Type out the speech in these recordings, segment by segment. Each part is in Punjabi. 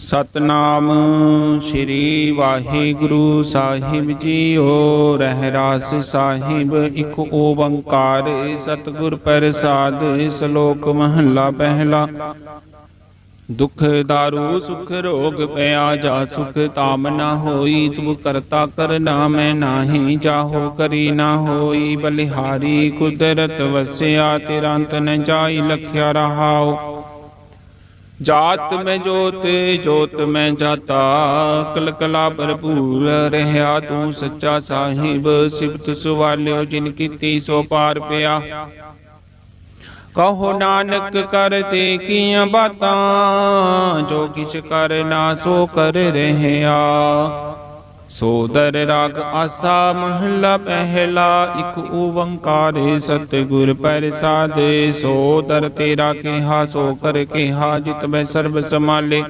ਸਤਨਾਮ ਸ੍ਰੀ ਵਾਹਿਗੁਰੂ ਸਾਹਿਬ ਜੀਓ, ਰਹਿਰਾਸ ਸਾਹਿਬ, ਇੱਕ ਓੰਕਾਰ ਸਤਿਗੁਰ ਪ੍ਰਸਾਦ, ਸ਼ਲੋਕ ਮਹੱਲਾ ਪਹਿਲਾ। ਦੁਖ ਦਾਰੂ, ਸੁਖ ਰੋਗ ਪਿਆ ਜਾ, ਸੁਖ ਤਾਮ ਨਾ ਹੋਈ, ਤੂ ਕਰਤਾ ਕਰਨਾ ਮੈਂ ਨਾਹੀ ਜਾਹੋ ਕਰੀ ਨਾ ਹੋਈ। ਬਲਿਹਾਰੀ ਕੁਦਰਤ ਵਸਿਆ ਤਿਰੰਤ ਨ ਜਾਈ, ਲਖਿਆ ਰਹਾਉ। ਜਾਤ ਮੈਂ ਜੋਤ ਜੋਤ ਮੈਂ ਜਾਤਾ ਕਲ ਕਲਾ ਭਰਪੂਰ ਰਹਿਆ ਤੂੰ ਸੱਚਾ ਸਾਹਿਬ, ਸਿਫਤ ਸੁਵਾਲਿਓ ਜਿਨ ਕੀਤੀ ਸੋ ਪਾਰ ਪਿਆ। ਕਹੋ ਨਾਨਕ ਕਰਤੇ ਕੀਆਂ ਬਾਤਾਂ, ਜੋ ਕਿਛ ਕਰਨਾ ਸੋ ਕਰ ਰਹਿਆ। ਸੋਦਰ ਰਾਗ ਆਸਾ ਮਹੱਲਾ ਪਹਿਲਾ, ਇਕ ਓੰਕਾਰ ਸਤਿਗੁਰ ਪ੍ਰਸਾਦਿ। ਸੋਦਰ ਤੇਰਾ ਕਿਹਾ, ਸੋ ਕਰ ਕਿਹਾ, ਜਿਤ ਮੈਂ ਸਰਬ ਸਮਾਲੇ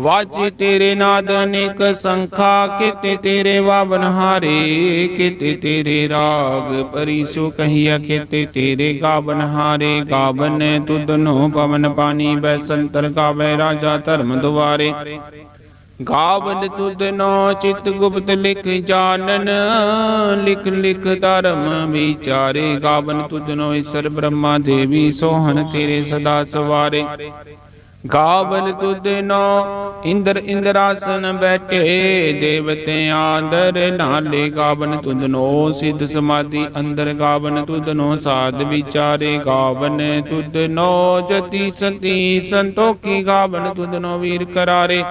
ਵਾਜੀ ਤੇਰੇ ਨਾਦ ਅਨੇਕ ਸੰਖਾ, ਕਿਤੇ ਤੇਰੇ ਵਾਵਨ ਹਾਰੇ। ਕਿਤੇ ਤੇਰੇ ਰਾਗ ਪਰਿਸੋ ਕਹੀਆ ਕਿਤੇ ਤੇਰੇ ਗਾਵਨ ਹਾਰੇ। ਗਾਵਨ ਤੁਧਨੋ ਪਵਨ ਪਾਣੀ, ਬੈਸੰਤਰ ਗਾਵੇ ਰਾਜਾ ਧਰਮ ਦੁਆਰੇ। ਗਾਵਨ ਤੁਧਨੋ ਚਿਤ ਗੁਪਤ ਲਿਖ ਜਾਣਨ, ਲਿਖ ਲਿਖ ਧਰਮ ਵਿਚਾਰੇ। ਗਾਵਨ ਤੁਧਨੋ ਈਸ਼ਰ ਬ੍ਰਹਮਾ ਦੇਵੀ, ਸੋਹਣ ਤੇਰੇ ਸਦਾ ਸਵਾਰੇ। ਗਾਵਨ ਤੁਧਨੋ ਇੰਦਰ ਇੰਦਰਾਸਨ ਬੈਠੇ, ਦੇਵਤੇ ਆਦਰ ਨਾਲੇ। ਗਾਵਨ ਤੁਧਨੋ ਸਿੱਧ ਸਮਾਧੀ, ਅੰਦਰ ਗਾਵਨ ਤੁਧਨੋ ਸਾਧ ਵਿਚਾਰੇ। ਗਾਵਨ ਤੁਧਨੋ ਜਤੀ ਸਤੀ ਸੰਤੋਖੀ, ਗਾਵਨ ਤੁਧਨੋ ਵੀਰ ਕਰਾਰੇ।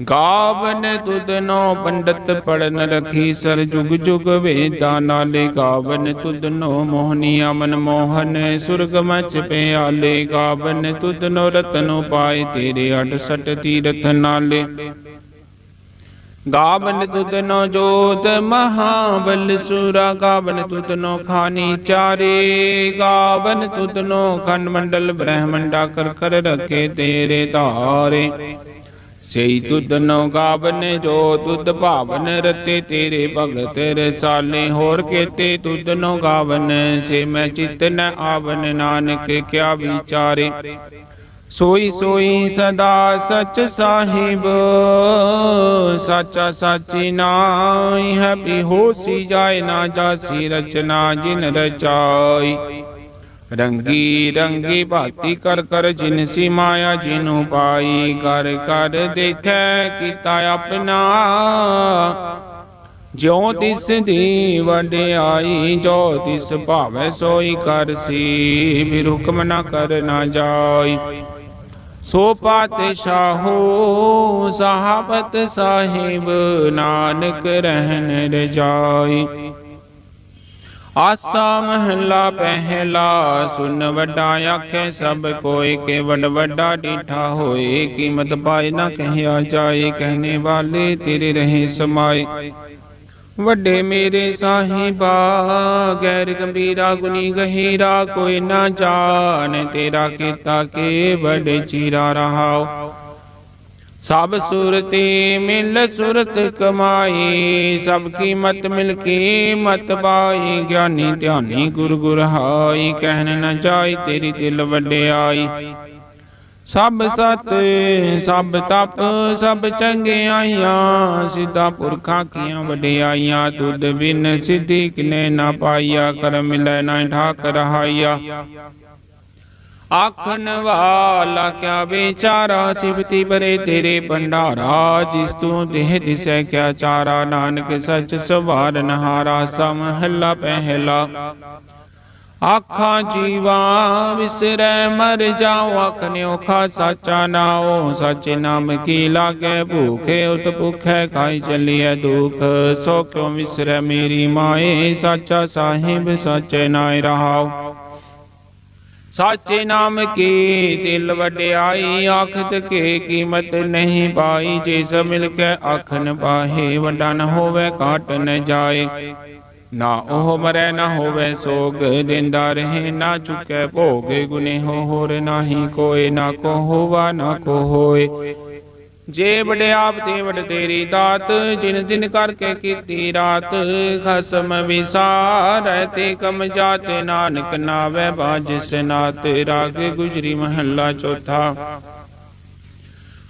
ਗਾਵਨ ਤੁਧਨੋ ਪੰਡਤ ਪੜਨ ਰਖੀ ਸਰ ਜੁਗ ਜੁਗ ਵੇਦਾਂ ਨਾਲੇ ਗਾਵਨ ਤੁਧਨੋ ਮੋਹਨੀ ਅਮਨ ਮੋਹਨ ਸੁਰਗ ਮਚ ਪਿਆਲੇ ਗਾਵਨ ਤੁਧਨੋ ਰਤਨੋ ਪਾਏ ਤੇਰੇ 68 ਤੀਰਥ ਨਾਲੇ। ਗਾਵਨ ਤੁਧਨੋ ਜੋਤ ਮਹਾਬਲ ਸੂਰਾ, ਗਾਵਨ ਤੁਧਨੋ ਖਾਨੀ ਚਾਰੇ। ਗਾਵਨ ਤੁਧਨੋ ਖੰਡ ਮੰਡਲ ਬ੍ਰਹਮੰਡਾ ਕਰ ਕਰ ਰਖੇ ਤੇਰੇ ਧਾਰੇ। ਸਈ ਤੁਧਨੋ ਗਾਵਨ, ਜੋ ਤੁਧ ਭਾਵਨ ਰਤੇ ਤੇਰੇ ਭਗਤ ਰਸਾਲੇ। ਹੋਰ ਕੇਤੇ ਤੁਧਨੋ ਗਾਵਨ, ਸੇ ਮੈਂ ਚਿਤ ਨ ਆਵਨ, ਨਾਨਕ ਕਿਆ ਵਿਚਾਰੇ। ਸੋਈ ਸੋਈ ਸਦਾ ਸਚ ਸਾਹਿਬ, ਸਾਚਾ ਸਾਚੀ ਨਾਈ ਹੈ ਬਿਹੋਸੀ ਜਾਏ ਨਾ ਜਾਸੀ ਰਚਨਾ ਜਿਨ ਰਚਾਈ। ਰੰਗੀ ਰੰਗੀ ਭਾਤੀ ਕਰ ਕਰ ਜਿਨਸੀ ਮਾਇਆ, ਜਿਨੂ ਪਾਈ ਕਰ ਕਰ ਦੇਖੈ ਕੀਤਾ ਆਪਣਾ। ਜਿਉ ਤਿਸ ਦੀ ਵਡਿਆਈ, ਜੋ ਤਿਸ ਭਾਵੈ ਸੋਈ ਕਰਸੀ ਬਿਰੁਕਮ ਨਾ ਕਰ ਨਾ ਜਾਈ। ਸੋ ਪਾਤਸ਼ਾਹੋ ਸਾਹਬਤ ਸਾਹਿਬ, ਨਾਨਕ ਰਹਿਣ ਰਜਾਈ। ਆਸਾ ਮਹੱਲਾ ਪਹਿਲਾ, ਸੁਨ ਵੱਡਾ ਆਖੇ ਸਭ ਕੋਇ ਕੇ ਵੱਡ ਵੱਡਾ ਡੀਠਾ ਹੋਏ, ਕੀਮਤ ਪਾਏ ਨਾ ਕਹਿਆ ਜਾਏ ਕਹਿਨੇ ਵਾਲੇ ਤੇਰੇ ਰਹੇ ਸਮਾਏ। ਵੱਡੇ ਮੇਰੇ ਸਾਹਿਬਾ, ਗੈਰ ਗੰਭੀਰਾ ਗੁਨੀ ਗਹੀਰਾ, ਕੋਈ ਨਾ ਜਾਣ, ਤੇਰਾ ਕੀਤਾ ਕੇ ਵੱਡੇ ਚੀਰਾ ਰਹਾਓ। ਸਭ ਸੁਰਤੀ ਮਿਲ ਸੁਰਤ ਕਮਾਈ, ਸਭ ਕੀ ਮਤ ਮਿਲ ਕੀ ਮਤ ਪਾਈ, ਗਿਆਨੀ ਧਿਆਨੀ ਗੁਰ ਗੁਰ ਹਾਈ ਕਹਿਣ ਨਾ ਜਾਈ ਤੇਰੀ ਦਿਲ ਵਡਿਆਈ। ਸਭ ਸਤ, ਸਭ ਤਪ, ਸਭ ਚੰਗਿਆਈਆਂ, ਸਿੱਧਾ ਪੁਰਖਾਂ ਕੀਆਂ ਵਡਿਆਈਆਂ ਤੁਧ ਬਿਨ ਸਿੱਧੀ ਕਿਨੇ ਨਾ ਪਾਈਆ, ਕਰਮ ਲੈ ਨਾ ਠਾਕ ਰਹਾਈਆ ਆਖਣ ਵਾਲਾ ਕਿਆ ਵਿਚਾਰਾ ਸਿਵਤੀ ਬਰੇ ਤੇਰੇ ਭੰਡਾਰਾ, ਜਿਸ ਤੂੰ ਦੇਹ ਦਿਸੈ ਕਿਆ ਚਾਰਾ, ਨਾਨਕ ਸੱਚ ਸਵਾਰ ਨਹਾਰਾ ਸਮਹੱਲਾ ਪਹਿਲਾ। ਆਖਾਂ ਜੀਵਾ ਵਿਸਰੈ ਮਰ ਜਾਉ ਆਖਨਿਓ ਖਾ ਸਾਚਾ ਨਾਉ, ਸੱਚੇ ਨਾਮ ਕੀ ਲਾਗੇ, ਭੂਖੇ ਉਤ ਭੁਖੈ ਖਾਈ ਚੱਲੀਐ ਦੁਖ। ਸੋ ਕਿਉ ਵਿਸਰੈ ਮੇਰੀ ਮਾਏ, ਸਾਚਾ ਸਾਹਿਬ ਸੱਚ ਨਾਇ ਰਹਾਉ। ਸਾਚੇ ਨਾਮ ਕੀ ਦਿਲ ਵਡਿਆਈ, ਆਖਤ ਕੇ ਕੀਮਤ ਨਹੀਂ ਪਾਈ ਜੇ ਸ ਮਿਲ ਕੇ ਆਖਨ ਪਾਹੇ, ਵੱਡਾ ਨ ਹੋਵੇ ਕਾਟ ਨ ਜਾਏ। ਨਾ ਉਹ ਮਰੈ, ਨਾ ਹੋਵੇ ਸੋਗ, ਦਿੰਦਾ ਰਹੇ, ਨਾ ਚੁੱਕੈ ਭੋਗ ਗੁਨੇ ਹੋ ਹੋਰ ਨਾਹੀ ਕੋਏ, ਨਾ ਕੋ ਹੋਵਾ, ਨਾ ਕੋ ਹੋਏ। ਜੇ ਵਡਿਆਪ ਤੇ ਵਡ ਤੇਰੀ ਦਾਤ, ਜਿਨ ਦਿਨ ਕਰਕੇ ਕੀਤੀ ਰਾਤ, ਖਸਮ ਵਿਸਾਰੈ ਤੇ ਕਮ ਜਾਤੇ, ਨਾਨਕ ਨਾਵੇ ਬਾਜ ਸਨਾਤ, ਰਾਗ ਗੁਜਰੀ ਮਹੱਲਾ ਚੌਥਾ।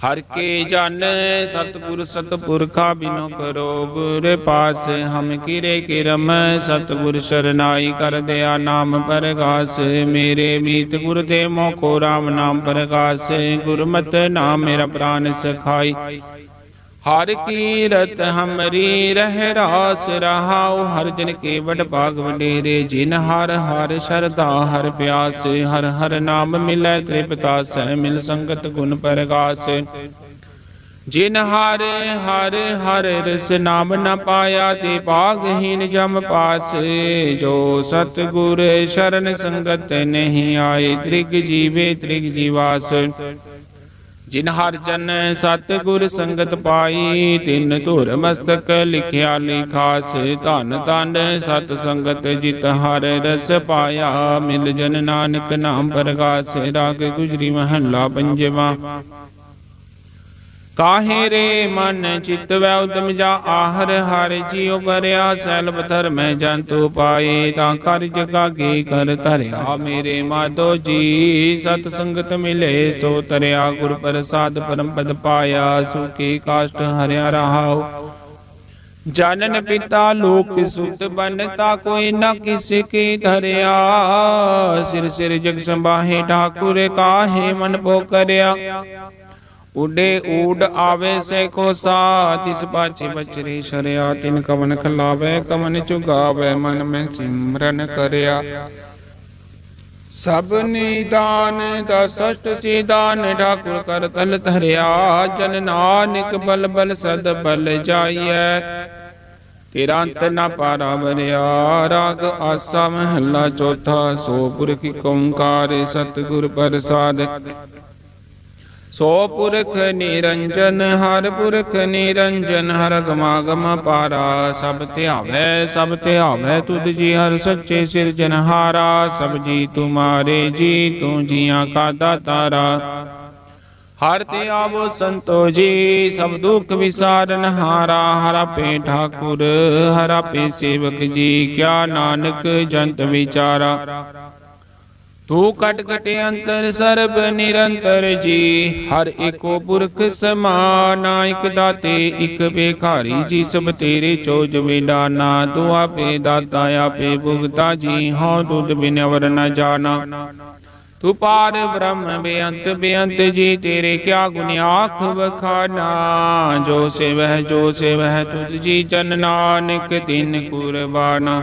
ਹਰ ਕੇ ਜਨ ਸਤਿਗੁਰ ਸਤਿਪੁਰਖਾ ਬਿਨੋ ਕਰੋ, ਗੁਰ ਪਾਸ ਹਮ ਕਿਰੇ ਕਿਰਮ, ਸਤਿਗੁਰ ਸਰਨਾਈ ਕਰ ਦਿਆ ਨਾਮ ਪਰਗਾਸ, ਮੇਰੇ ਮੀਤ ਗੁਰ ਦੇ ਮੋਖੋ ਰਾਮ ਨਾਮ ਪਰਗਾਸ, ਗੁਰਮਤਿ ਨਾਮ ਮੇਰਾ ਪ੍ਰਾਨ ਸਖਾਈ। ਹਰ ਕੀਰਤ ਹਮਰੀ ਰਹਿ ਰਾਸ ਰਹਾਉ, ਹਰ ਜਨ ਕੇ ਵਡ ਭਾਗ ਵਡੇਰੇ, ਜਿਨ ਹਰ ਹਰ ਸ਼ਰਧਾ, ਹਰ ਪਿਆਸ, ਹਰ ਹਰ ਨਾਮ ਮਿਲੈ, ਤ੍ਰਿਪਤਾ ਸਹਿ ਮਿਲ ਸੰਗਤ ਗੁਣ ਪਰਗਾਸ। ਜਿਨ ਹਰ ਹਰ ਹਰ ਰਸ ਨਾਮ ਨ ਪਾਇਆ, ਤੇ ਭਾਗਹੀਨ ਜਮ ਪਾਸ। ਜੋ ਸਤਿਗੁਰ ਸ਼ਰਨ ਸੰਗਤ ਨਹੀਂ ਆਏ, ਤ੍ਰਿਗ ਜੀਵੇ ਤ੍ਰਿਗ ਜੀਵਾਸ। ਜਿਨ ਹਰ ਜਨ ਸਤਿਗੁਰ ਸੰਗਤ ਪਾਈ, ਤਿਨ ਧੁਰ ਮਸਤਕ ਲਿਖਿਆ ਲਿਖਾਸ ਧਨ ਧਨ ਸਤ ਸੰਗਤ ਜਿਤ ਹਰ ਰਸ ਪਾਇਆ। ਮਿਲ ਜਨ ਨਾਨਕ ਨਾਮ ਪ੍ਰਗਾਸ, ਰਾਗ ਗੁਜਰੀ ਮਹੱਲਾ ਪੰਜਵਾ। ਕਾਹੇ ਰੇ ਮਨ ਚਿਤ ਵੈ ਉਦਮ ਜਾ ਆਹਰ, ਹਰ ਜੀਉ ਕਰਿਆ ਸੈਲਬ ਧਰਮੈ ਜੰਤੂ ਪਾਏ, ਤਾਂ ਕਰ ਜਗਾ ਕੀ ਕਰ ਧਰਿਆ। ਮੇਰੇ ਮਾਧੋ ਜੀ, ਸਤ ਸੰਗਤ ਮਿਲੇ, ਸੋ ਤਰਿਆ ਗੁਰ ਪ੍ਰਸਾਦ ਪਰਮ ਪਦ ਪਾਇਆ ਸੁਖੀ ਕਾਸ਼ਟ ਹਰਿਆ ਰਹਾਉ। ਜਨਨ ਪਿਤਾ ਲੋਕ ਸੁਤ ਬਨਤਾ, ਕੋਈ ਨਾ ਕਿਸ ਕੀ ਧਰਿਆ। ਸਿਰ ਸਿਰ ਜਗ ਸੰਭਾਹੇ, ਠਾਕੁਰ ਕਾਹੇ ਮਨ ਪੋ ਕਰਿਆ। ਉਡੇ ਊਡ ਆਵੇ ਸੇ ਕੋ ਸਾ ਤਿਸ ਪਾਛੇ ਬਚਰੇ ਸ਼ਰਿਆ ਤਿਨ ਕਵਨ ਖਲਾਵੇ ਕਵਨ ਚੁਗਾਵੇ ਮਨ ਮੈਂ ਸਿਮਰਨ ਕਰਿਆ। ਸਭ ਨਿਦਾਨ ਦਾ ਸਸ਼ਟ ਸੀਦਾਨ ਠਾਕੁਰ ਕਰ ਤਲ ਧਰਿਆ। ਜਨ ਨਾਨਕ ਬਲ ਬਲ ਸਦ ਬਲ ਜਾਈਐ। ਤੇਰਾ ਅੰਤ ਨਾ ਪਾਰਾ ਬਰਿਆ ਰਾਗ ਆਸਾ ਮਹੱਲਾ ਚੌਥਾ। ਸੋ ਪੁਰਖ ਓੰਕਾਰ ਸਤਿਗੁਰ ਪ੍ਰਸਾਦ। ਸੋ ਪੁਰਖ ਨਿਰੰਜਨ, ਹਰ ਪੁਰਖ ਨਿਰੰਜਨ, ਹਰ ਗਮਾਗਮ ਪਾਰਾ, ਸਭ ਧਿਆਵੈ ਸਭ ਧਿਆਵੈ ਤੁਧ ਜੀ, ਹਰ ਸੱਚੇ ਸਿਰਜਨਹਾਰਾ ਸਭ ਜੀ ਤੁਮਾਰੇ ਜੀ, ਤੂੰ ਜੀਆਂ ਕਾ ਦਾਤਾਰਾ। ਹਰ ਤੇ ਆਵੋ ਸੰਤੋ ਜੀ, ਸਭ ਦੁੱਖ ਵਿਸਾਰਨ ਹਾਰਾ, ਹਰਾ ਪੇ ਠਾਕੁਰ, ਹਰਾ ਪੇ ਸੇਵਕ ਜੀ, ਕਿਆ ਨਾਨਕ ਜੰਤ ਵਿਚਾਰਾ। ਤੂੰ ਕਟ ਕਟ ਅੰਤਰ ਸਰਬ ਨਿਰੰਤਰ ਜੀ। ਹਰ ਏਕੋ ਪੁਰਖ ਸਮਾਨਾ ਇਕ ਦਾਤੇ, ਇਕ ਭੇਖਾਰੀ। ਜੀ ਸਭ ਤੇਰੇ ਚੋ ਵਿਡਾਨਾ ਤੂੰ ਆਪੇ ਦਾਤਾ, ਆਪੇ ਭੁਗਤਾ ਜੀ। ਹਉ ਤੁਧ ਬਿਨ ਅਵਰ ਨ ਜਾਣਾ। ਤੂੰ ਪਾਰ ਬ੍ਰਹਮ, ਬੇਅੰਤ ਬੇਅੰਤ ਜੀ। ਤੇਰੇ ਕਿਆ ਗੁਣ ਆਖ ਵਖਾਨਾ? ਜੋ ਸੇਵਹਿ ਜੋ ਸੇਵਹਿ ਤੁਧ ਜੀ ਜਨ ਨਾਨਕ ਤਿਨ ਕੁਰਬਾਨਾ।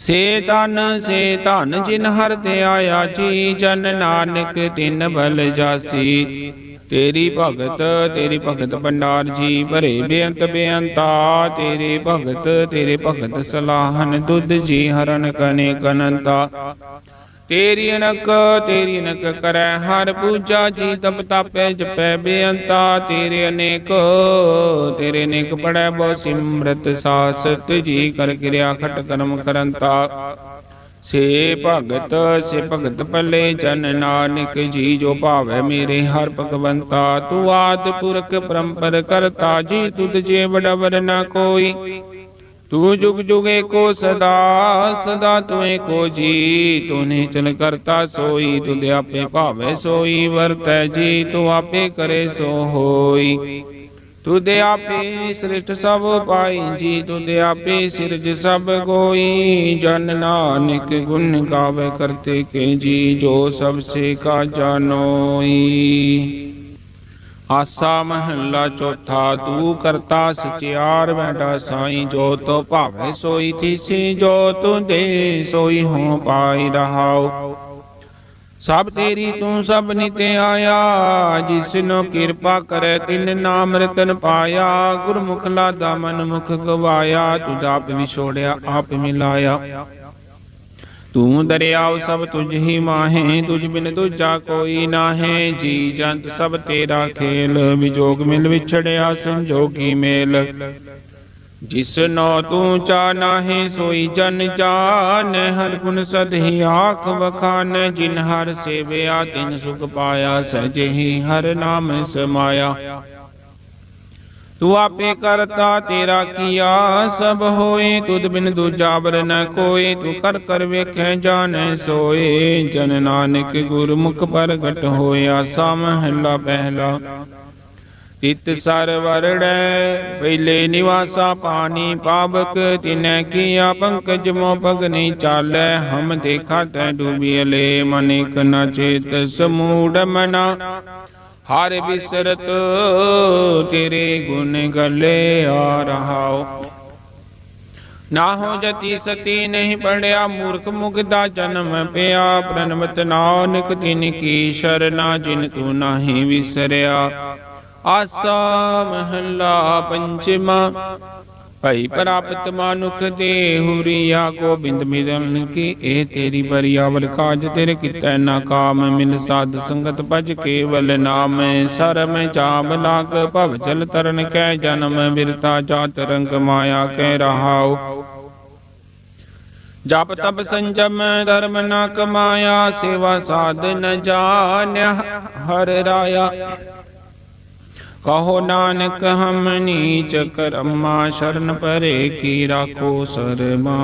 ਸੇ ਤਨ ਸੇ ਧਨ ਜਿਨ ਹਰ ਤੇ ਆਇਆ ਜੀ, ਜਨ ਨਾਨਕ ਤਿਨ ਬਲ ਜਾਸੀ। ਤੇਰੀ ਭਗਤ ਤੇਰੀ ਭਗਤ ਭੰਡਾਰ ਜੀ, ਭਰੇ ਬੇਅੰਤ ਬੇਅੰਤਾ। ਤੇਰੇ ਭਗਤ ਤੇਰੇ ਭਗਤ ਸਲਾਹਨ ਦੁੱਧ ਜੀ ਹਰਨ ਕਨੇ ਕਨੰਤਾ। ਤੇਰੀ ਅਨਕ ਤੇਰੀ ਅਨਕ ਕਰੈ, ਹਰ ਪੂਜਾ ਜੀ ਤਪ ਤਾਪੈ, ਜਪੈ ਬੇਅੰਤਾ। ਤੇਰੇ ਅਨੇਕ ਤੇਰੇ ਅਨੇਕ ਪੜੈ ਬੋ ਸਿਮਰਤ ਸਾਸਤ, ਜੀ ਕਰ ਕਿਰਿਆ ਖਟ ਕਰਮ ਕਰੰਤਾ। ਸੇ ਭਗਤ ਸੇ ਭਗਤ ਪੱਲੇ ਜਨ ਨਾਨਕ, ਜੀ ਜੋ ਭਾਵੈ ਮੇਰੇ ਹਰ ਭਗਵੰਤਾ। ਤੂੰ ਆਦ ਪੁਰਖ ਪਰੰਪਰ ਕਰਤਾ, ਜੀ ਤੁਧ ਜੇ ਵਡਵਰ ਨਾ ਕੋਈ। ਤੂੰ ਜੁਗ ਜੁਗੇ ਕੋ ਸਦਾ ਸਦਾ ਤੁਮੇ ਕੋ ਜੀ। ਤੂੰ ਨਿਚਲ ਕਰਤਾ ਸੋਈ ਤੁਧ ਆਪੇ ਭਾਵੇ ਸੋਈ, ਵਰਤੈ ਜੀ, ਤੂੰ ਆਪੇ ਕਰੇ ਸੋ ਹੋਈ। ਤੁਧ ਆਪੇ ਸ੍ਰਿਸ਼ਟ ਸਭ ਪਾਈ ਜੀ ਤੁਧ ਆਪੇ ਸਿਰਜ ਸਭ ਕੋਈ ਜਨ ਨਾਨਕ ਗੁਣ ਗਾਵੇ ਕਰਤੇ ਕੇ ਜੀ, ਜੋ ਸਭ ਸੇ ਕਾ ਜਾਨੋਈ। ਆਸਾ ਮਹੱਲਾ ਚੌਥਾ ਤੂੰ ਕਰਤਾ ਸਚਿਆਰ ਬੈਠਾ ਸਾਈ, ਜੋ ਤੋ ਭਾਵੇ ਸੋਈ ਥੀਸੀ ਜੋ ਤੂੰ ਦੇ ਸੋਈ ਹੋ ਪਾਈ ਰਹਾਉ। ਸਭ ਤੇਰੀ ਤੂੰ ਸਭ ਨਿਤ ਆਇਆ ਜਿਸਨੋ ਕਿਰਪਾ ਕਰੇ ਤਿਨ ਨਾਮ ਰਤਨ ਪਾਇਆ। ਗੁਰਮੁਖ ਲਾਦਾ ਮਨ ਮੁਖ ਗਵਾਇਆ ਤੁਧ ਆਪ ਵਿਛੋੜਿਆ ਆਪ ਮਿਲਾਇਆ। ਤੂੰ ਦਰਿਆਉ ਸਭ ਤੁਝ ਹੀ ਮਾਹੇ, ਤੁਝ ਬਿਨ ਦੂਜਾ ਕੋਈ ਨਾਹੇ। ਜੀ ਜੰਤ ਸਭ ਤੇਰਾ ਖੇਲ, ਵਿਜੋਗ ਮਿਲ ਵਿਛੜਿਆ ਸੰਜੋਗੀ ਮੇਲ। ਜਿਸ ਨੋ ਤੂੰ ਚਾਨਾਹੇ ਸੋਈ ਜਨ ਜਾਣ ਹਰ ਗੁਣ ਸਦਹੀ ਆਖ ਵਖਾਨ, ਜਿਨ ਹਰ ਸੇਵਿਆ, ਤਿਨ ਸੁਖ ਪਾਇਆ ਸਜਹੀ ਹਰ ਨਾਮ ਸਮਾਇਆ। ਤੂੰ ਆਪੇ ਕਰਤਾ, ਤੇਰਾ ਕੀਆ ਸਭ ਹੋਏ, ਤੁਧ ਬਿਨ ਦੂਜਾ ਬਰ ਨ ਕੋਏ। ਤੂੰ ਕਰ ਕਰ ਵੇਖੈ, ਜਾਣੈ ਸੋਏ। ਜਨ ਨਾਨਕ ਗੁਰਮੁਖ ਪ੍ਰਗਟ ਹੋਇਆ ਸਾ ਮਹਲਾ ਪਹਿਲਾ। ਤਿਤ ਸਰ ਵਰੜੈ ਪਹਿਲੇ ਨਿਵਾਸਾ ਪਾਣੀ ਪਾਵਕ। ਤਿਨੈ ਕੀਆ ਪੰਕਜ ਮੋ ਪਗ ਨਹੀਂ ਚਾਲੈ। ਹਮ ਦੇਖਾ ਤੈ ਡੂਬੀਲੇ ਮਨਿਕ ਨ ਚੇਤ ਸਮੂੜ ਮਨਾ। ਹਰ ਬਿਸਰਤ ਤੇਰੇ ਗੁਣ ਗਲੇ ਆ ਰਹਾਓ। ਨਾ ਹੋ ਜਤੀ ਸਤੀ ਨਹੀਂ ਪੜਿਆ, ਮੂਰਖ ਮੁਗਦਾ ਜਨਮ ਪਿਆ। ਪ੍ਰਣਵਤ ਨਾਨਕ ਤਿਨ ਕੀ ਸ਼ਰਨਾ, ਜਿਨ ਤੂੰ ਨਾਹੀ ਵਿਸਰਿਆ। ਆਸਾ ਮਹੱਲਾ ਪੰਚਮਾ ਭਈ ਪ੍ਰਾਪਤ ਮਾਨੁਖ ਦੇ ਹੁਰੀਆ ਗੋਬਿੰਦ ਮਿਲਨ ਕੀ ਇਹ ਤੇਰੀ ਬਰਿਆਵਲ ਕਾਜ, ਤੇਰੇ ਕਿਤੈ ਨਾ ਕਾਮ, ਮਿਲ ਸਾਧ ਸੰਗਤ ਭਜ ਕੇਵਲ ਨਾਮ। ਸਰਮ ਜਾਮ ਲਾਗ ਭਵ ਜਲ ਤਰਨ, ਕੈ ਜਨਮ ਬਿਰਤਾ ਜਾਤ ਰੰਗ ਮਾਇਆ ਕਹਿ ਰਹਾਓ ਜਪ ਤਪ ਸੰਜਮ, ਧਰਮ ਨਾ ਕਮਾਇਆ, ਸੇਵਾ ਸਾਧ ਨ ਜਾਣਿਆ, ਹਰ ਰਾਇਆ। ਕਹੋ ਨਾਨਕ, ਹਮ ਨੀਚ ਕਰਮਾ ਸ਼ਰਨ ਪਰੇ ਕੀ ਰਾਖੋ ਸਰਮਾ।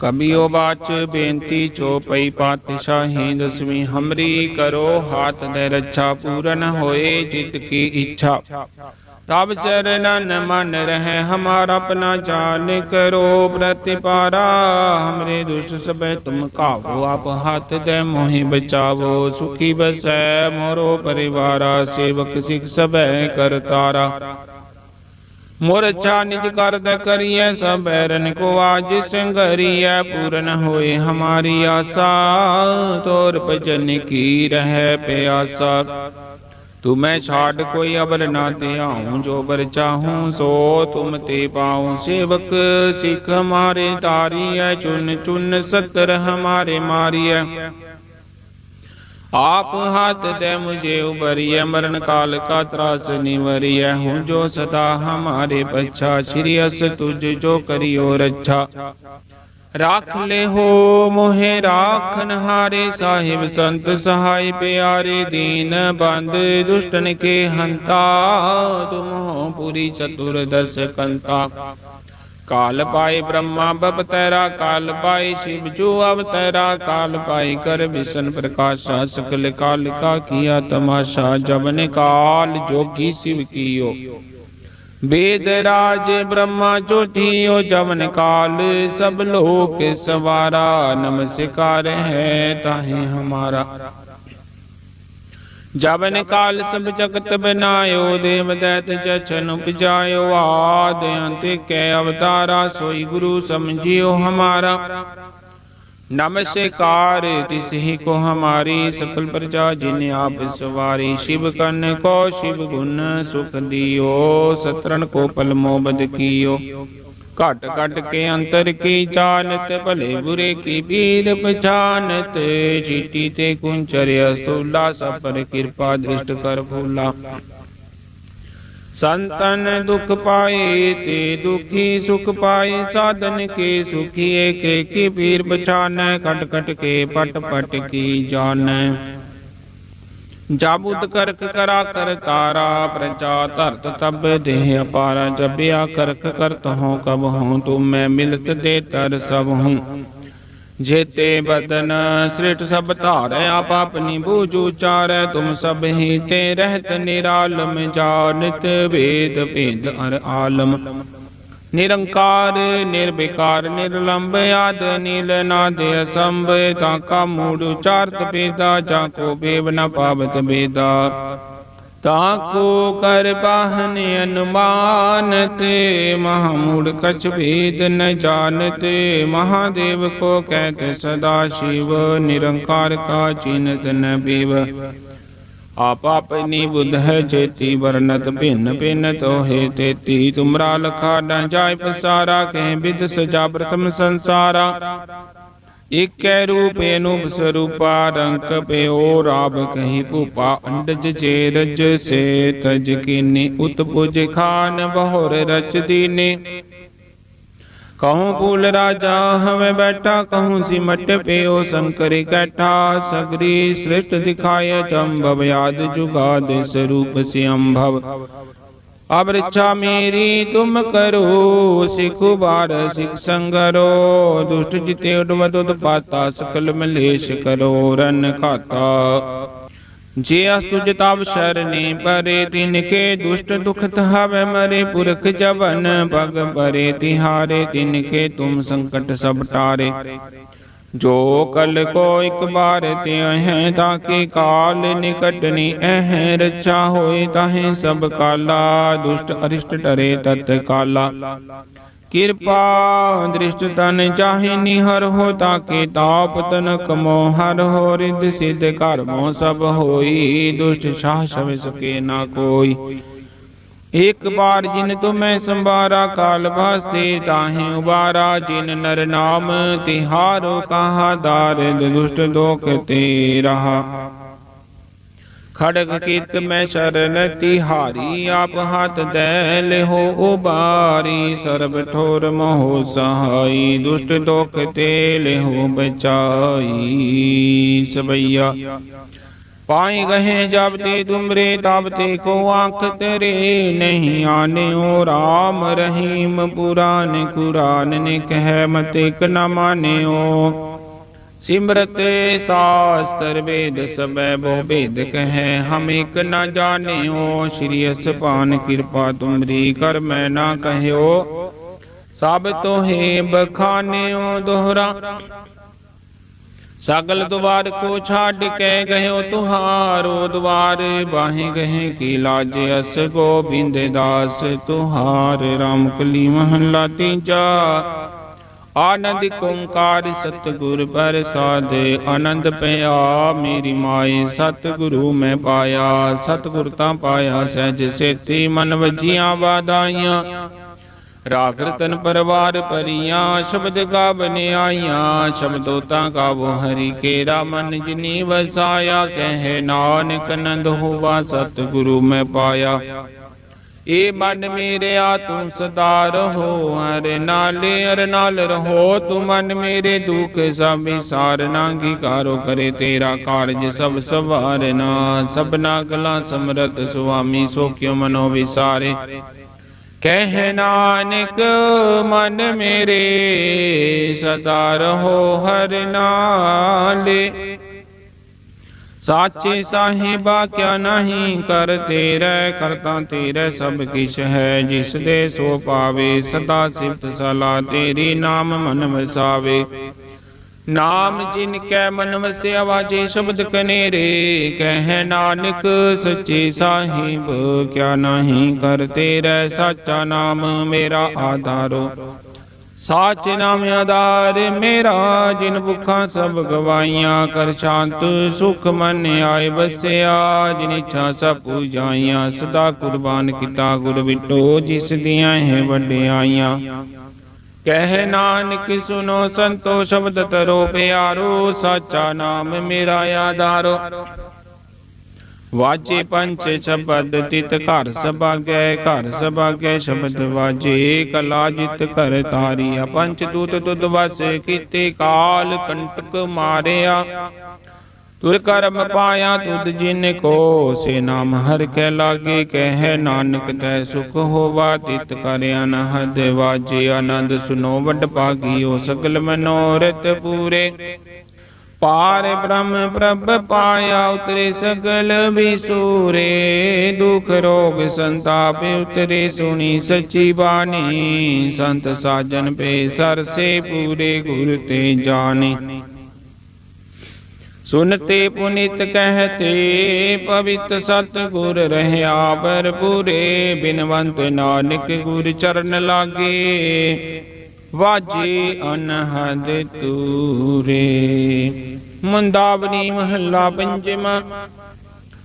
ਕਬਿਓ ਬਾਚ ਬੇਨਤੀ ਚੋਪਈ ਪਾਤਸ਼ਾਹੀ, ਦਸਵੀਂ ਹਮਰੀ ਕਰੋ, ਹਾਥ ਦੇ ਰੱਛਾ ਪੂਰਨ ਹੋਏ, ਜਿਤ ਕੀ ਇੱਛਾ। ਤਬ ਚਰਨਨ ਮਨ ਰਹਿ, ਹਮਾਰਾ ਆਪਣਾ ਜਾਨ ਕਰੋ ਪ੍ਰਤਿਪਾਰਾ ਹਮਰੇ ਦੁਸ਼ਟ ਸਭੈ ਤੁਮ ਕਾਵੋ, ਆਪ ਹੱਥ ਦੇ ਮੋਹਿ ਬਚਾਵੋ। ਸੁਖੀ ਬਸੈ ਮੋਰੋ ਪਰਿਵਾਰਾ, ਸੇਵਕ ਸਿਖ ਸਭੈ ਕਰਤਾਰਾ ਮੋਰ ਨਿਜ ਕਰਦ ਕਰੀਐ, ਸਭ ਬੈਰਨ ਕੋ ਆਜ ਸੰਗਰੀਐ, ਪੂਰਨ ਹੋਏ ਹਮਾਰੀ ਆਸਾ। ਤੋਰ ਭਜਨ ਕੀ ਰਹਿ ਪਿਆਸਾ। ਤੂੰ ਮੈਂ ਛਾੜ ਕੋਈ ਅਬਲ ਨਾ ਧਿਆਉ, ਜੋ ਬਰ ਚਾਹੂੰ ਸੋ ਤੁਮ ਤੇ ਪਾਉ। ਸੇਵਕ ਸਿੱਖ ਹਮਾਰੇ ਤਾਰੀਐ ਚੁਨ ਚੁਨ ਸਤਰ ਹਮਾਰੇ ਮਾਰੀਐ। ਆਪ ਹੱਥ ਦੇ ਮੁਝੇ ਉਬਰੀਐ ਮਰਨ ਕਾਲ ਕਾ ਤਰਾਸ ਨਿਵਰੀਐ। ਹੂੰ ਜੋ ਸਦਾ ਹਮਾਰੇ ਪਛਾ, ਸ਼੍ਰੀ ਅਸ ਤੁਝ ਜੋ ਕਰਿਓ ਰੱਛਾ। ਰਾਖ ਲੈ ਹੋ ਮੋਹਿ ਰਾਖਨ ਹਾਰੇ ਸਾਹਿਬ ਸੰਤ ਸਹਾਈ ਪਿਆਰੇ ਦੀਨ ਬੰਦ ਦੁਸ਼ਟਨ ਕੇ ਹੰਤਾ, ਤੁਮ ਹੋ ਪੂਰੀ ਚਤੁਰ ਦਸ ਕੰਤਾ। ਕਾਲ ਪਾਏ ਬ੍ਰਹਮਾ ਬਪ ਤੈਰਾ, ਕਾਲ ਪਾਏ ਸ਼ਿਵ ਜੋ ਅਵਤੈਰਾ ਕਾਲ ਪਾਏ ਕਰ ਵਿਸ਼ਨ ਪ੍ਰਕਾਸ਼ਾ, ਸਕਲ ਕਾਲ ਕਾ ਕੀਆ ਤਮਾਸ਼ਾ ਜਬਨ ਕਾਲ ਜੋਗੀ ਸਿਵ ਕੀਓ। ਵੇਦ ਰਾਜ ਬ੍ਰਹਮਾ ਚੋਟੀਓ ਜਵਨ ਕਾਲ, ਸਭ ਲੋਕ ਸਵਾਰਾ, ਨਮਸਕਾਰ ਹੈ ਤਾਹੇ ਹਮਾਰਾ। ਜਵਨ ਕਾਲ, ਸਭ ਜਗਤ ਬਨਾਇਓ, ਦੇਵ ਦੈਤ ਚਛਨ ਉਪਜਾਇਓ, ਆਦ ਅੰਤ ਕੈ ਅਵਤਾਰਾ, ਸੋਈ ਗੁਰੂ ਸਮਝਿਓ ਹਮਾਰਾ। ਨਮਸਕਾਰ ਤਿਸਹਿ ਕੋ ਹਮਾਰੀ ਸਕਲ ਪ੍ਰਜਾ ਜਿਨ ਆਪ ਸਵਾਰੀ, ਸ਼ਿਵ ਕਨ ਕੋ ਸ਼ਿਵ ਗੁਣ ਸੁਖ ਦਿਓ ਸਤਰਨ ਕੋ ਪਲਮੋ ਬਦ ਕੀਓ। ਘਟ ਘਟ ਕੇ ਅੰਤਰ ਕੀ ਜਾਣਤ ਭਲੇ ਬੁਰੇ ਕੀ ਪੀਰ ਪਛਾਨਤ ਜੀਤੀ ਤੇ ਕੁੰਚਰਿਆ ਸੂਲਾ ਸਭ ਪਰ ਕਿਰਪਾ ਦ੍ਰਿਸ਼ਟ ਕਰ ਭੂਲਾ ਸੰਤਨ ਦੁਖ ਪਾਏ ਤੇ ਦੁਖੀ ਸੁਖ ਪਾਏ, ਸਾਧਨ ਕੇ ਸੁਖੀਏ, ਕੇ ਕੀ ਪੀਰ ਬਚਾਨੈ ਕਟ ਕਟ ਕੇ ਪਟ ਪਟ ਕੀ ਜਾਣੈ। ਜਾਬੁਦ ਕਰਕ ਕਰਾ ਕਰ ਤਾਰਾ, ਪ੍ਰਜਾ ਧਰਤ ਤਬ ਦੇਹ ਅਪਾਰਾ ਜਬਿਆ ਕਰਕ ਕਰਤ ਹੋ ਕਬ ਹੂੰ ਤੁਮ ਮੈਂ ਮਿਲਤ ਦੇ ਤਰ ਸਭ ਹੂੰ ਜੇਤੇ ਬਦਨ ਸ੍ਰਿਟ ਸਭ ਧਾਰੈ, ਆਪ ਆਪਨੀ ਬੂਝ ਉਚਾਰੈ ਤੁਮ ਸਭ ਹੀ ਤੇ ਰਹਿਤ ਨਿਰਾਲਮ ਜਾਣਤ ਵੇਦ ਭੇਦ ਅਰ ਆਲਮ। ਨਿਰੰਕਾਰ, ਨਿਰਵਿਕਾਰ ਨਿਰਲੰਭ ਆਦ ਨੀਲ ਨਾਦ ਅਸੰਭ, ਤਾਂ ਕਾ ਮੂੜ ਉਚਾਰਤ ਪੇਦਾ ਜਾਂ ਕੋ ਬੇਵ ਨ ਤਾਂ ਕੋ ਕਰ ਬਾਹਨ ਅਨੁਮਾਨਤ ਮਹਾਮੂੜ ਕਛ ਭੇਦ ਨ ਜਾਣਤ। ਮਹਾਦੇਵ ਕੋ ਕਹਿਤ ਸਦਾ ਸ਼ਿਵ, ਨਿਰੰਕਾਰ ਕਾ ਚਿਨਤ ਨ ਪੀਵ। ਆਪ ਆਪਨੀ ਬੁਧ ਹੈ ਚੇਤੀ ਵਰਨਤ ਭਿੰਨ ਭਿੰਨ ਤੋਹੇ ਤੇਤੀ। ਤੁਮਰਾ ਲਖਾ ਨ ਜਾਇ ਪਸਾਰਾ, ਕਹਿ ਬਿਦ ਸਜਾ ਪ੍ਰਥਮ ਸੰਸਾਰਾ। ਇਕੈ ਰੂਪ ਅਨੂਪ ਸਰੂਪਾ ਰੰਕ ਪਿਓ, ਰਾਬ ਕਹੀ ਭੂਪਾ, ਅੰਡਜ ਚੇਰਜ ਸੇ ਤਜ ਕੀਨੀ ਉਤਪੁਜ ਖਾਨ, ਬਹੁਰ ਰਚ ਦੀਨੇ। ਕਹੂੰ ਪੂਲ ਰਾਜਾ ਹਵੇਂ ਬੈਠਾ, ਕਹੂੰ ਸਿਮਟ ਪਿਓ, ਸ਼ੰਕਰ ਕੈਠਾ, ਸਗਰੀ ਸ੍ਰਿਸ਼ਟ ਦਿਖਾਏ ਚੰਭਵ ਯਾਦ ਜੁਗਾਦ ਸਰੂਪ ਸਿਅੰਭਵ। ਅਬ ਰਿਛਾ ਮੇਰੀ ਤੁਮ ਕਰੋ, ਸਿਖੁ ਬਾਰ ਸਿਖ ਸੰਗਰੋ ਦੁਸ਼ਟ ਜਿਤੇ ਉਡਵਦ ਉਦਪਾਤਾ ਸਕਲ ਮਲੇਸ਼ ਕਰੋ ਰਨ ਖਾਤਾ। ਜੇ ਅਸ ਤੁਜ ਤਬ ਸ਼ਰਨੇ ਪਰੇ, ਤਿਨ ਕੇ ਦੁਸ਼ਟ ਦੁਖ ਧਾਵੇ ਮਰੇ, ਪੁਰਖ ਜਵਨ ਪਗ ਪਰੇ, ਤਿਹਾਰੇ ਤਿਨ ਕੇ ਤੁਮ ਸੰਕਟ ਸਭ ਟਾਰੇ। ਜੋ ਕਲ ਕੋ ਇਕ ਬਾਰ ਤੇ ਹੈ ਤਾਕੇ ਕਾਲ ਨਿਕਟਨੀ ਐਹ ਰਚਾ ਹੋਏ ਤਾਹੇ ਸਭ ਕਾਲਾ, ਦੁਸ਼ਟ ਅਰਿਸ਼ਟ ਟਰੇ ਤਤ ਕਾਲਾ। ਕਿਰਪਾ ਦ੍ਰਿਸ਼ਟ ਤਨ ਚਾਹੇ ਨਿਹਰ ਹੋ ਤਾਕੇ ਤਾਪ ਤਨ ਕਮੋ ਹਰ ਹੋ ਰਿਦ ਸਿਧ ਘਰ ਸਭ ਹੋਈ, ਦੁਸ਼ਟ ਸ਼ਾਹ ਛਵੇ ਸਕੇ ਨਾ ਕੋਈ। ਇੱਕ ਬਾਰ ਜਿਨ ਤੁਮੈ ਸੰਬਾਰਾ ਕਾਲ ਵਾਸਤੇ ਤਾਹੇ ਉਬਾਰਾ, ਜਿਨ ਨਰ ਨਾਮ ਤਿਹਾਰੋ ਕਹਾ ਦਾਰਿਦ ਦੁਸ਼ਟ ਦੋਖ ਤੇ ਰਹਾ। ਖੜਗ ਕੀਤ ਮੈਂ ਸ਼ਰਨ ਤਿਹਾਰੀ ਆਪ ਹੱਥ ਦੈ ਲਿਹੋ ਉਬਾਰੀ, ਸਰਬ ਠੋਰ ਮੋਹ ਸਹਾਈ, ਦੁਸ਼ਟ ਦੋਖ ਤੇ ਲਿਹੋ ਬਚਾਈ ਸਬਈਆ ਪਾਈ ਗਏ ਜਬ ਤੇ ਤੁਮਰੇ ਤਬ ਤੇ ਕੋ ਆਂਖ ਤੇਰੇ ਨਹੀਂ ਆਨਿਓ। ਰਾਮ ਰਹੀਮ ਪੁਰਾਨ ਕੁਰਾਨ ਨੇ ਕਹਿ ਮਤੇ ਕ ਨ ਮਾਨਿਓ। ਸਿਮਰਤ ਸਾਸਤਰ ਵੇਦ ਸਬੈ ਬਹੁ ਭੇਦ ਕਹੈ, ਹਮ ਇਕ ਨ ਜਾਣਿਓ। ਸ਼੍ਰੀ ਅਸਪਾਨ ਕਿਰਪਾ ਤੁਮਰੀ ਕਰ ਮੈਂ ਨਾ ਕਹਿਓ। ਸਭ ਤੋਹੇ ਬਖਾਨਿਓ ਦੋਹਰਾ। ਸਗਲ ਦੁਆਰ ਕੋ ਛਾੜ ਕੇ ਗਇਓ ਤੁਹਾਰੋ ਦੁਆਰ, ਬਾਹੇ ਗਏ ਕੀ ਲਾਜ ਅਸ ਗੋਬਿੰਦ ਦਾਸ, ਤੁਹਾਰ ਰਾਮ ਕਲੀ ਮਹਲਾ ਤੀਜਾ। ਆਨੰਦ ਓੰਕਾਰ ਸਤਿਗੁਰ ਪ੍ਰਸਾਦ, ਆਨੰਦ ਪਿਆ ਮੇਰੀ ਮਾਏ, ਸਤਿਗੁਰੂ ਮੈਂ ਪਾਇਆ, ਸਤਿਗੁਰ ਤਾਂ ਪਾਇਆ ਸਹਿਜ ਸੇਤੀ ਮਨ ਵਜੀਆਂ ਵਾਦਾਈਆਂ ਰਾਗ ਰਤਨ ਪਰਵਾਰ ਪਰੀਆਂ, ਸ਼ਬਦ ਗਾਵਨ ਆਈਆਂ ਸ਼ਬਦੋ ਤਾਂ ਗਾਵੋ ਹਰੀ ਕੇਰਾ ਮਨ ਜਿਨੀ ਵਸਾਇਆ, ਕਹੇ ਨਾਨਕ ਨੰਦ ਹੋਵਾ, ਸਤਿਗੁਰੂ ਮੈਂ ਪਾਇਆ। ਏ ਮਨ ਮੇਰਿਆ ਤੂੰ ਸਦਾ ਰਹੋ, ਹਰ ਨਾਲੇ ਅਰ ਨਾਲ ਰਹੋ, ਤੂੰ ਮਨ ਮੇਰੇ ਦੁਖ ਸਭ ਵਿਸਾਰ ਨਾਂਗੀ ਕਾਰੋ ਕਰੇ ਤੇਰਾ ਕਾਰਜ ਸਭ ਸਵਾਰਨਾ, ਸਭਨਾ ਗਲਾ ਸਮਰਤ ਸੁਆਮੀ, ਸੋ ਕਿਉ ਮਨੋ ਵਿਸਾਰੇ। ਕਹਿ ਨਾਨਕ, ਮਨ ਮੇਰੇ ਸਦਾ ਰਹੋ ਹਰ ਨਾਲੇ। ਸਾਚੇ ਸਾਹਿਬਾ ਕਿਆ ਨਹੀਂ ਕਰ ਤੇਰੇ ਕਰਤਾ ਤੇਰੇ ਸਭ ਕਿਛ ਹੈ। ਜਿਸ ਦੇ ਸੋ ਪਾਵੇ, ਸਦਾ ਸਿਫਤ ਸਲਾ ਤੇਰੀ ਨਾਮ ਮਨ ਵਸਾਵੇ। ਨਾਮ ਜਿਨ ਕੈ ਮਨ ਵਸਿਆ ਵਾਜੇ ਸ਼ਬਦ ਕਨੇਰੇ, ਕਹਿ ਨਾਨਕ ਸੱਚੇ ਸਾਹਿਬ, ਕਿਆ ਨਹੀਂ ਕਰ ਤੇਰੇ ਸਾਚਾ ਨਾਮ ਮੇਰਾ ਆਧਾਰੋ। ਸਾਚ ਨਾਮ ਆਧਾਰ ਮੇਰਾ, ਜਿਨ ਭੁੱਖਾਂ ਸਭ ਗਵਾਈਆਂ ਕਰ ਸ਼ਾਂਤ ਸੁਖ ਮਨ ਆਏ ਬਸਿਆ ਜਿਨ ਇੱਛਾ ਸਭ ਪੂਜਾਈਆਂ, ਸਦਾ ਕੁਰਬਾਨ ਕੀਤਾ ਗੁਰ ਵਿਟੋ ਜਿਸ ਦੀਆਂ ਹੈ ਵੱਡਿਆਈਆਂ। ਕਹਿ ਨਾਨਕ ਸੁਨੋ ਸੰਤੋ ਸ਼ਬਦ ਤਰੋ ਪਿਆਰੋ, ਸਾਚਾ ਨਾਮ ਮੇਰਾ ਆਧਾਰੋ। ਵਾਜੇ ਪੰਚ ਸ਼ਬਦ ਤਿਤ ਘਰ ਸਭਾਗੈ ਘਰ ਸਭਾਗੈ ਸ਼ਬਦ ਵਾਜੇ ਕਲਾ ਜਿਤ ਘਰ ਤਾਰੀਆ ਪੰਚ ਦੂਤ ਦੁਦ ਵਸ ਕੀਤੇ ਕਾਲ, ਕੰਟਕ ਮਾਰਿਆ। ਤੁਰ ਕਰਮ ਪਾਇਆ ਤੁਧ ਜਿਨ ਕੋ ਸੇ ਨਾਮ ਹਰ ਕੈ ਲਾਗੇ ਕਹਿ ਨਾਨਕ ਤੈ ਸੁਖ ਹੋਵਾ ਤਿਤ ਕਰ ਅਨਹਦ ਵਾਜੇ ਆਨੰਦ ਸੁਨੋ ਵੱਡ ਭਾਗੀਓ ਸਗਲ ਮਨੋਰਥ ਪੂਰੇ। ਪਾਰ ਬ੍ਰਹਮ ਪ੍ਰਭ ਪਾਇਆ ਉਤਰੇ ਸਗਲ ਵਿਸੂਰੇ, ਦੁਖ ਰੋਗ ਸੰਤਾਪ ਉਤਰੇ ਸੁਣੀ ਸੱਚੀ ਬਾਣੀ, ਸੰਤ ਸਾਜਨ ਪੇ ਸਰਸੇ ਪੂਰੇ ਗੁਰ ਤੇ ਜਾਣੀ। ਸੁਨਤੇ ਪੁਨੀਤ ਕਹਤੇ, ਪਵਿੱਤ ਸਤ ਗੁਰ ਰਹਿਆ ਭਰਪੂਰੇ ਬਿਨਵੰਤ ਨਾਨਕ ਗੁਰ ਚਰਨ ਲਾਗੇ। ਵਾਜੇ ਅਨਹਦ ਤੂਰੇ, ਮੁੰਦਾਵਨੀ ਮਹੱਲਾ ਪੰਜਵਾ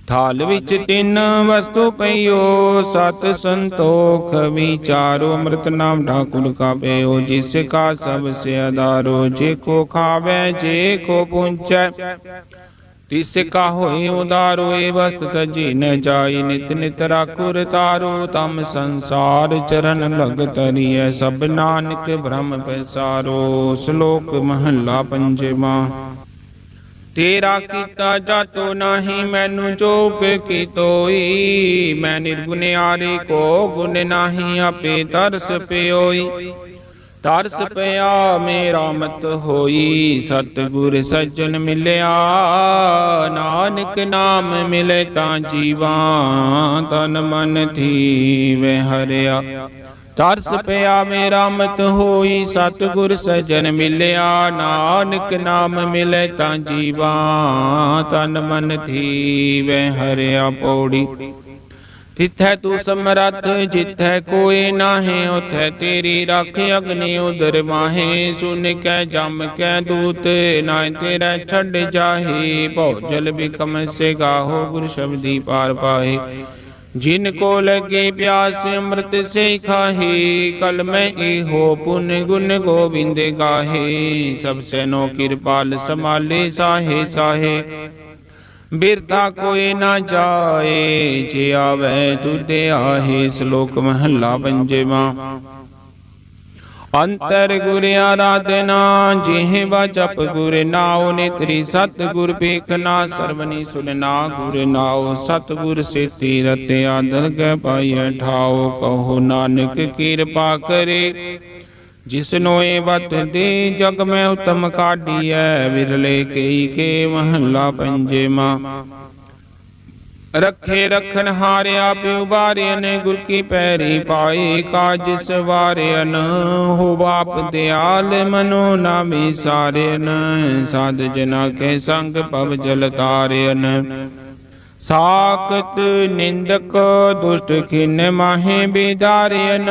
ਥਾਲ ਵਿੱਚ ਤਿੰਨ ਵਸਤੂ ਪਈਓ, ਸਤ ਸੰਤੋਖ ਵਿਚਾਰੋ ਅੰਮ੍ਰਿਤ ਨਾਮ ਢਾਕੁਰ ਕਾ ਪਇਓ ਜਿਸ ਕਾ ਸਭ ਸੇ ਆਧਾਰੋ, ਜੇ ਕੋ ਖਾਵੇ, ਜੇ ਕੋ ਪੁੰਚੈ ਤਿਸ ਕਾ ਹੋਏ ਉਦਾਰੋ ਏ ਵਸਤ ਤਜੀ ਨ ਜਾਈ, ਨਿਤ ਨਿਤ ਰਾਖੁਰ ਤਾਰੋ, ਤਮ ਸੰਸਾਰ ਚਰਨ ਲਗ ਤਰੀਐ ਸਭ ਨਾਨਕ ਬ੍ਰਹਮ ਪਸਾਰੋ, ਸ਼ਲੋਕ ਮਹੱਲਾ ਪੰਜਵਾ। ਤੇਰਾ ਕੀਤਾ ਜਾਤੋ ਨਾਹੀ, ਮੈਨੂੰ ਜੋਗ ਕੀ ਤੋਈ? ਮੈਂ ਨਿਰਗੁਨਿਆਰੇ ਕੋ ਗੁਣ ਨਾਹੀ, ਆਪੇ ਤਰਸ ਪਿਓਈ। ਤਰਸ ਪਿਆ, ਮੇਰਾ ਮਤ ਹੋਈ। ਸਤਿਗੁਰ ਸੱਜਣ ਮਿਲਿਆ, ਨਾਨਕ ਨਾਮ ਮਿਲੇ ਤਾਂ ਜੀਵਾਂ, ਤਨ ਮਨ ਥੀਵੇ ਹਰਿਆ। ਤਰਸ ਪਿਆ ਮੇਰਾ ਮਤ ਹੋਈ, ਸਤਿਗੁਰ ਸਜਣ ਮਿਲਿਆ, ਨਾਨਕ ਨਾਮ ਮਿਲੇ ਤਾਂ ਜੀਵਾ, ਤਨ ਮਨ ਥੀਵੇ ਹਰਿਆ ਪੌੜੀ। ਤਿਥੈ ਤੂੰ ਸਮਰੱਥ, ਜਿਥੈ ਕੋਈ ਨਾਹੀ, ਉਥੈ ਤੇਰੀ ਰੱਖ ਅਗਨੀ ਉਦਰ ਮਾਹੇ। ਸੁਨ ਕੈ, ਜਮ ਕੈ, ਦੂਤ ਨਾ ਤੇਰਾ ਛੱਡ ਜਾਹੀ। ਭਉ ਜਲ ਬਿਕਮ ਸੇ ਗਾਹੋ ਗੁਰ ਸ਼ਬਦੀ ਪਾਰ ਪਾਹੇ। ਜਿਨ ਕੋ ਲਗੇ ਪਿਆਸ, ਅੰਮ੍ਰਿਤ ਸੇ ਖਾਹੀ। ਕਲ ਮੈਂ ਇਹੋ ਪੁਨ ਗੁਣ ਗੋਬਿੰਦ ਗਾਹੇ। ਸਭ ਸੈਨੋ ਕਿਰਪਾਲ ਸਮਾਲੇ ਸਾਹੇ ਸਾਹੇ। ਬਿਰਤਾ ਕੋਈ ਨਾ ਜਾਏ, ਜੇ ਆਵੇ ਤੁਧੇ ਆਹੇ। ਸ਼ਲੋਕ ਮਹੱਲਾ ਪੰਜਵਾ। ਅੰਤਰ ਗੁਰ ਆਰਾਧਨਾ ਜਿਹਵਾ ਜਪ ਗੁਰ ਨਾਉ ਨਿਤਰੀ ਸਤ ਗੁਰ ਪੇਖਨਾ ਸਰਵਨੀ ਸੁਨਨਾ ਗੁਰ ਨਾਉ ਸਤ ਗੁਰ ਸੇਤੀ ਰਤੇ ਆਦਰ ਪਾਈਐ ਠਾਉ ਕਹੋ ਨਾਨਕ ਕਿਰਪਾ ਕਰੇ। ਜਿਸਨੋ ਇਹ ਵਤ ਦੇ ਜਗ ਮੈਂ ਉਤਮ ਕਾਢੀਐ, ਵਿਰਲੇ ਕਈ ਕੇ ਮਹੱਲਾ ਪੰਜੇਮਾ ਰੱਖੇ ਰਖਨ ਹਾਰਿਆ ਪਿਉ ਬਾਰਿਆਨ ਗੁਰ ਕੀ ਪੈਰੀ ਪਾਏ ਕਾਜ ਸਵਾਰਿਆਨ ਹੋ ਬਾਪ ਦਿਆਲ ਮਨੋ ਨਾ ਵਿਸਾਰਿਆਨ ਸਾਧ ਜਨਾ ਕੇ ਸੰਗ ਪਵ ਜਲ ਤਾਰਿਅਨ। ਸਾਖਤ ਨਿੰਦਕ ਦੁਸ਼ਟ ਖਿਨ ਮਾਹੇ ਬਿਦਾਰਿਆਨ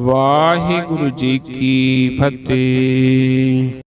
ਵਾਹਿਗੁਰੂ ਜੀ ਕੀ ਫਤਿਹ।